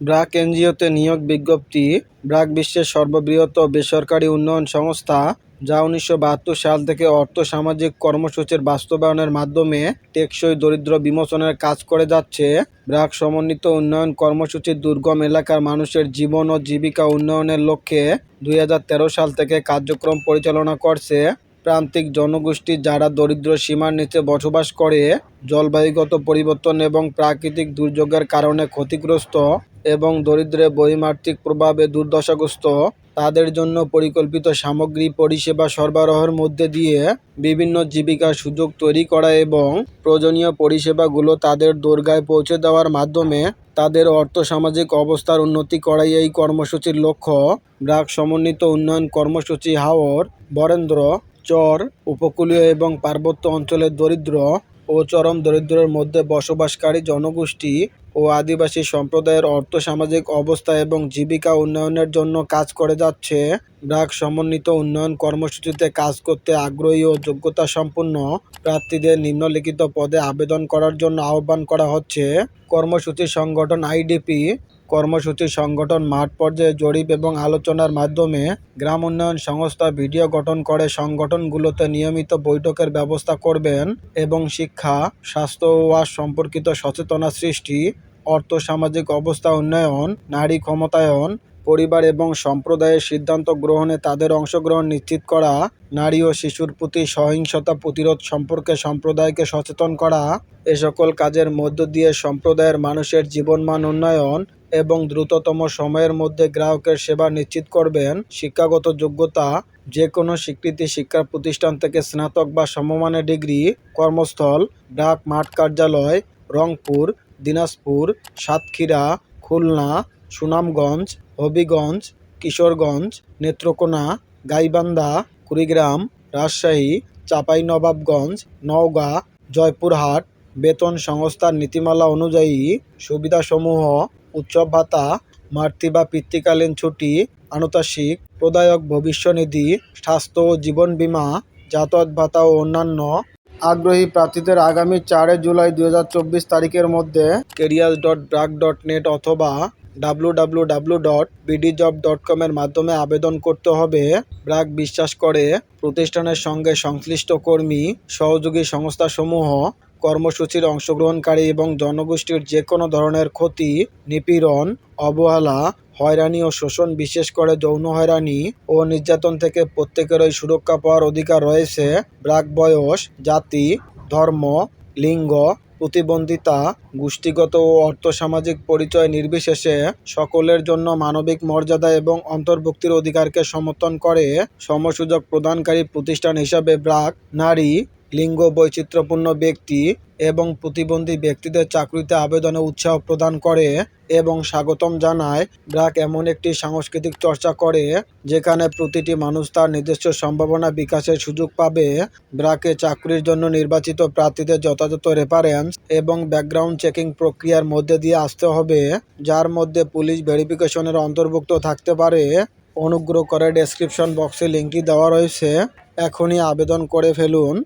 ব্র্যাক এনজিওতে নিয়োগ বিজ্ঞপ্তি ব্র্যাক বিশ্বের সর্ববৃহৎ বেসরকারি উন্নয়ন সংস্থা, যা উনিশশো বাহাত্তর সাল থেকে অর্থ সামাজিক কর্মসূচির বাস্তবায়নের মাধ্যমে টেকসই দরিদ্র বিমোচনের কাজ করে যাচ্ছে। ব্র্যাক সমন্বিত উন্নয়ন কর্মসূচি দুর্গম এলাকার মানুষের জীবন ও জীবিকা উন্নয়নের লক্ষ্যে দুই হাজার তেরো সাল থেকে কার্যক্রম পরিচালনা করছে। প্রান্তিক জনগোষ্ঠী যারা দরিদ্র সীমার নিচে বসবাস করে, জলবায়ুগত পরিবর্তন এবং প্রাকৃতিক দুর্যোগের কারণে ক্ষতিগ্রস্ত এবং দরিদ্রের বহিমার্থিক প্রভাবে দুর্দশাগ্রস্ত, তাদের জন্য পরিকল্পিত সামগ্রী পরিষেবা সরবরাহের মধ্যে দিয়ে বিভিন্ন জীবিকার সুযোগ তৈরি করা এবং প্রয়োজনীয় পরিষেবাগুলো তাদের দোরগায় পৌঁছে দেওয়ার মাধ্যমে তাদের অর্থসামাজিক অবস্থার উন্নতি করাই এই কর্মসূচির লক্ষ্য। ব্র্যাক সমন্বিত উন্নয়ন কর্মসূচি হাওর বরেন্দ্র চর, উপকূলীয় এবং পার্বত্য অঞ্চলের দরিদ্র ও চরম দরিদ্রের মধ্যে বসবাসকারী জনগোষ্ঠী ও আদিবাসী সম্প্রদায়ের অর্থ, সামাজিক অবস্থা এবং জীবিকা উন্নয়নের জন্য কাজ করে যাচ্ছে। ব্র্যাক সমন্বিত উন্নয়ন কর্মসূচিতে কাজ করতে আগ্রহী ও যোগ্যতা সম্পন্ন প্রার্থীদের নিম্নলিখিত পদে আবেদন করার জন্য আহ্বান করা হচ্ছে। কর্মসূচি সংগঠন আইডিপি কর্মসূচি, সংগঠন, মাঠ পর্যায়ে জরিপ এবং আলোচনার মাধ্যমে গ্রাম উন্নয়ন সংস্থা ভিডিও গঠন করে, সংগঠনগুলোতে নিয়মিত বৈঠকের ব্যবস্থা করবেন এবং শিক্ষা, স্বাস্থ্য ও সম্পর্কিত সচেতনা সৃষ্টি, অর্থ, সামাজিক অবস্থা উন্নয়ন, নারী ক্ষমতায়ন, পরিবার এবং সম্প্রদায়ের সিদ্ধান্ত গ্রহণে তাদের অংশগ্রহণ নিশ্চিত করা, নারী ও শিশুর প্রতি সহিংসতা প্রতিরোধ সম্পর্কে সম্প্রদায়কে সচেতন করা, এ সকল কাজের মধ্য দিয়ে সম্প্রদায়ের মানুষের জীবনমান উন্নয়ন এবং দ্রুততম সময়ের মধ্যে গ্রাহকের সেবা নিশ্চিত করবেন। শিক্ষাগত যোগ্যতা যে কোনো স্বীকৃতি শিক্ষা প্রতিষ্ঠান থেকে স্নাতক বা সমমানের ডিগ্রি, কর্মস্থল, ডাক মাঠ কার্যালয়, রংপুর, দিনাজপুর, সাতক্ষীরা, খুলনা, সুনামগঞ্জ, হবিগঞ্জ, কিশোরগঞ্জ, নেত্রকোনা, গাইবান্ধা, কুড়িগ্রাম, রাজশাহী, চাঁপাইনবাবগঞ্জ, নওগাঁ, জয়পুরহাট, বেতন সংস্থার নীতিমালা অনুযায়ী সুবিধাসমূহ উৎসব ভাতা মাতৃ বা পিতৃকালীন ছুটি আনুতাসিক প্রদায়ক ভবিষ্যনিধি, স্বাস্থ্য ও জীবন বীমা যাতায়াত ভাতা ও অন্যান্য। আগ্রহী প্রার্থীদের আগামী চারে জুলাই দুই হাজার চব্বিশ তারিখের মধ্যে career dot BRAC dot net অথবা W W W dot BD job dot কমের মাধ্যমে আবেদন করতে হবে। ব্রাক বিশ্বাস করে, প্রতিষ্ঠানের সঙ্গে সংশ্লিষ্ট কর্মী, সহযোগী সংস্থাসমূহ কর্মসূচির অংশগ্রহণকারী এবং জনগোষ্ঠীর যে কোনো ধরনের ক্ষতি, নিপীড়ন, অবহেলা, হয়রানি ও শোষণ, বিশেষ করে যৌন হয়রানি ও নির্যাতন থেকে প্রত্যেকেরই সুরক্ষা পাওয়ার অধিকার রয়েছে। ব্রাক বয়স, জাতি, ধর্ম, লিঙ্গ, প্রতিবন্ধিতা, গোষ্ঠীগত ও অর্থসামাজিক পরিচয় নির্বিশেষে সকলের জন্য মানবিক মর্যাদা এবং অন্তর্ভুক্তির অধিকারকে সমর্থন করে সমসুযোগ প্রদানকারী প্রতিষ্ঠান হিসাবে ব্রাক নারী লিঙ্গ বৈচিত্র্যপূর্ণ ব্যক্তি এবং প্রতিবন্ধী ব্যক্তিদের চাকরিতে আবেদনে উৎসাহ প্রদান করে এবং স্বাগতম জানায়। ব্রাক এমন একটি সাংস্কৃতিক চর্চা করে, যেখানে প্রতিটি মানুষ তার নিজস্ব সম্ভাবনা বিকাশের সুযোগ পাবে। ব্রাকে চাকরির জন্য নির্বাচিত প্রার্থীদের যথাযথ রেফারেন্স এবং ব্যাকগ্রাউন্ড চেকিং প্রক্রিয়ার মধ্যে দিয়ে আসতে হবে, যার মধ্যে পুলিশ ভেরিফিকেশনের অন্তর্ভুক্ত থাকতে পারে। অনুগ্রহ করে ডেসক্রিপশন বক্সে লিঙ্কটি দেওয়া রয়েছে। এখনই আবেদন করে ফেলুন।